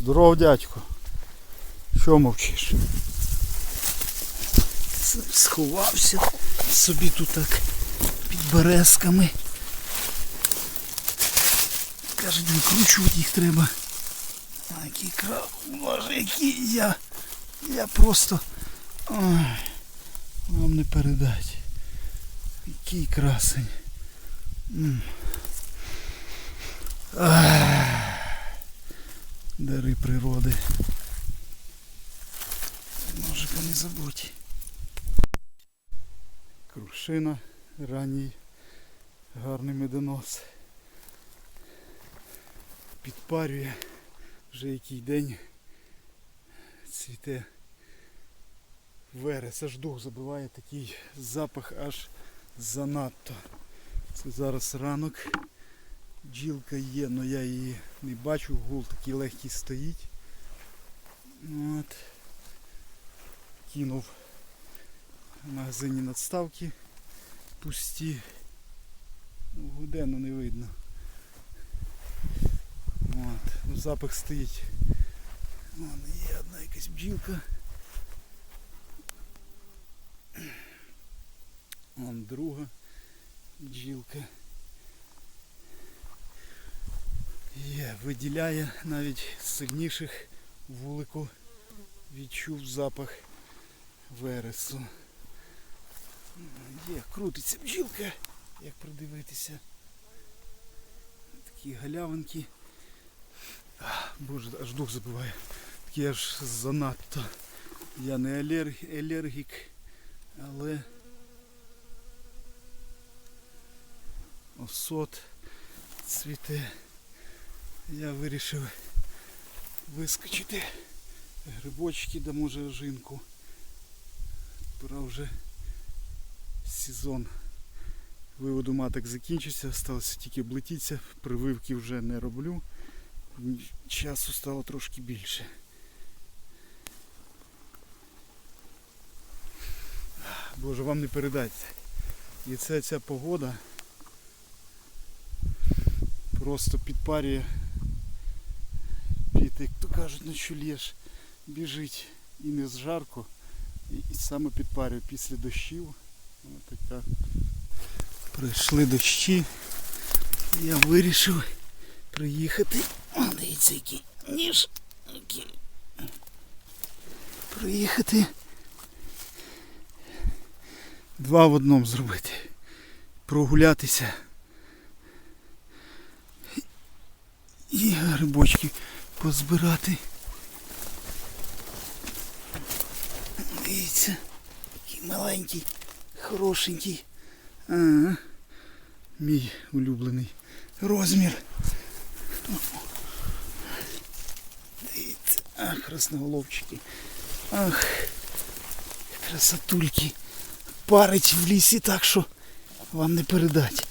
Здоров, дядько. Що мовчиш? Сховався собі тут так під березками. Кажуть, викручувати їх треба. А який крав, боже, який я. Я просто. Ой, вам не передать. Який красень. Ах, Дари природи. Ножика не забудь. Крушина, ранній гарний медонос. Підпарює вже який день цвіте верес, аж дух забиває такий запах аж занадто. Це зараз ранок. Бджілка є, але я її не бачу, гул такий легкий стоїть. От. Кинув в магазині надставки пусті. Ну, Гуде, але не видно. От. Ну, запах стоїть. Вон є одна якась бджілка. Вон друга бджілка. Є, виділяє навіть з сильніших вулику відчув запах вересу. Є, крутиться бджілка, як придивитися. Такі галявинки. Боже, аж дух забиває. Такі аж занадто. Я не алерг- алергік, але осот цвіте. Я вирішив вискочити грибочки, да може ожинку. Пора вже сезон виводу маток закінчився, залишилося тільки облетіться, прививки вже не роблю. Часу стало трошки більше. Боже, вам не передати. І це ця погода просто підпарює під, як то кажуть, на чолєш біжить і не з жарко, і, і саме підпарює після дощів. Така. Прийшли дощі. Я вирішив приїхати. Дивіться, який ніж. Приїхати. Два в одному зробити. Прогулятися. І грибочки позбирати. Дивіться, який маленький, хорошенький. Ага. Мій улюблений розмір. Дивіться, ах, красноголовчики. Ах, красотульки. Парить в лісі так, що вам не передать.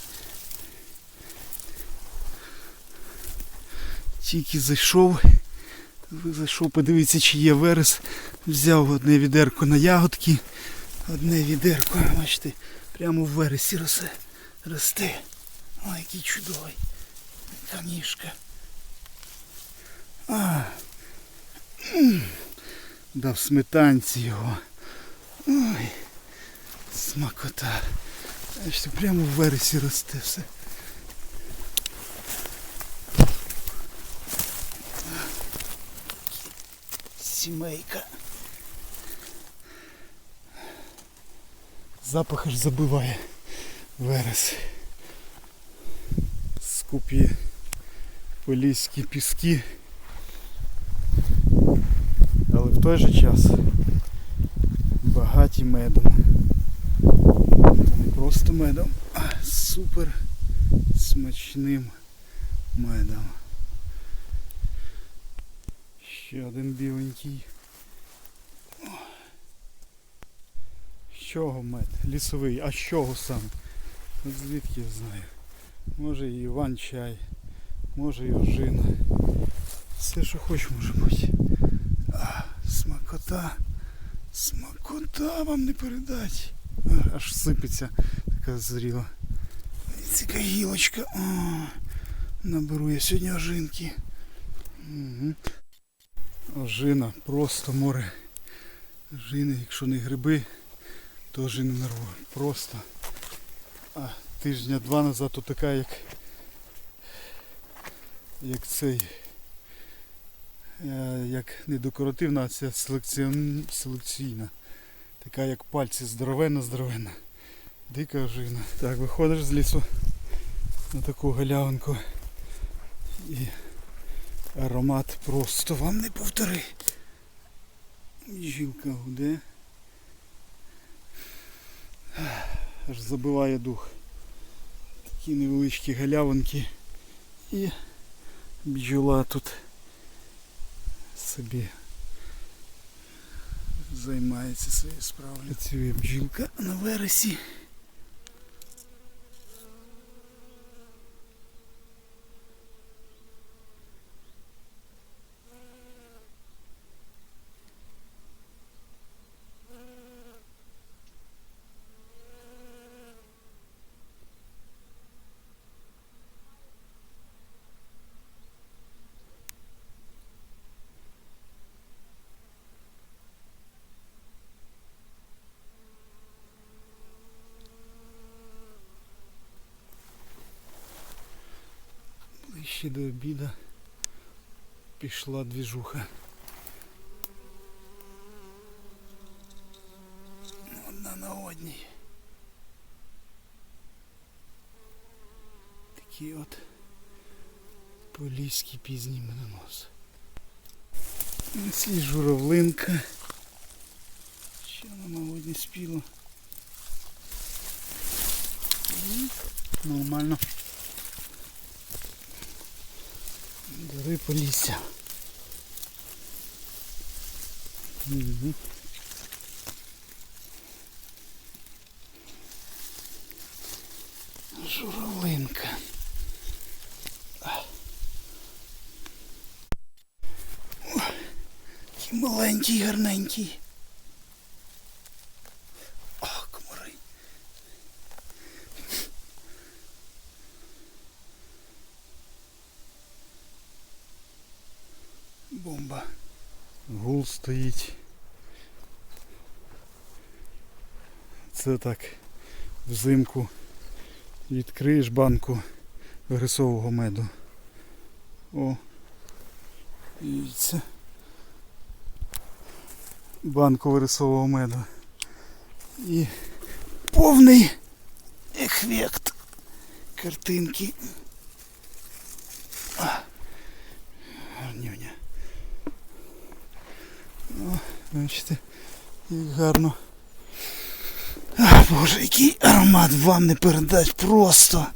Тільки зайшов. Зайшов, подивитися, чи є верес. Взяв одне відерко на ягодки, одне відерко, бачите, прямо в вересі росте. росте. Ой, який чудовий. Канішка. А. Дав сметанці його. Ой. Смакота. Бачите, прямо в вересі росте все. Сімейка. Запах аж забиває верес. Скупі поліські піски. Але в той же час багаті медом. Та не просто медом, а супер смачним медом. Ще один біленький. З чого мед? Лісовий. А з чого сам? От звідки я знаю? Може і Іван чай, може і ожина. Все що хоч може бути. А, смакота. Смакота вам не передать. Аж сипеться така зріла. Ціка гілочка. О, наберу я сьогодні ожинки. Угу. Ожина, просто море. Жини, якщо не гриби, то ожини нарву. Просто. А тижня два назад то така, як, як цей. е, Як не декоративна, а це селекційна. Така як пальці здоровенна, здоровенна. Дика ожина. Так, виходиш з лісу на таку галявинку. І аромат просто вам не повтори. Жілка гуде. Аж забиває дух. Такі невеличкі галявинки. І бджола тут собі займається своєю справою. Працює бджілка на вересі. Ближче до обіду пішла двіжуха. Одна на одній. Такі от поліські пізні менонос. Ці журавлинка. Ще на одній спіла. І Нормально. Гори Полісся. Угу. Журавлинка. О, який гарненький. Бомба. Гул стоїть. Це так взимку відкриєш банку вересового меду. О. Дивіться. Банку вересового меду. І повний ефект картинки. А. Гарнюня. О, бачите, як гарно. А, Боже, який аромат вам не передать просто.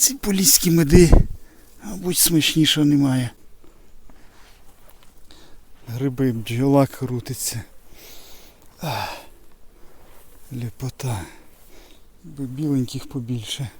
Ці поліські меди, мабуть, смачнішого немає. Гриби, бджола крутиться. А, лепота. Біленьких побільше.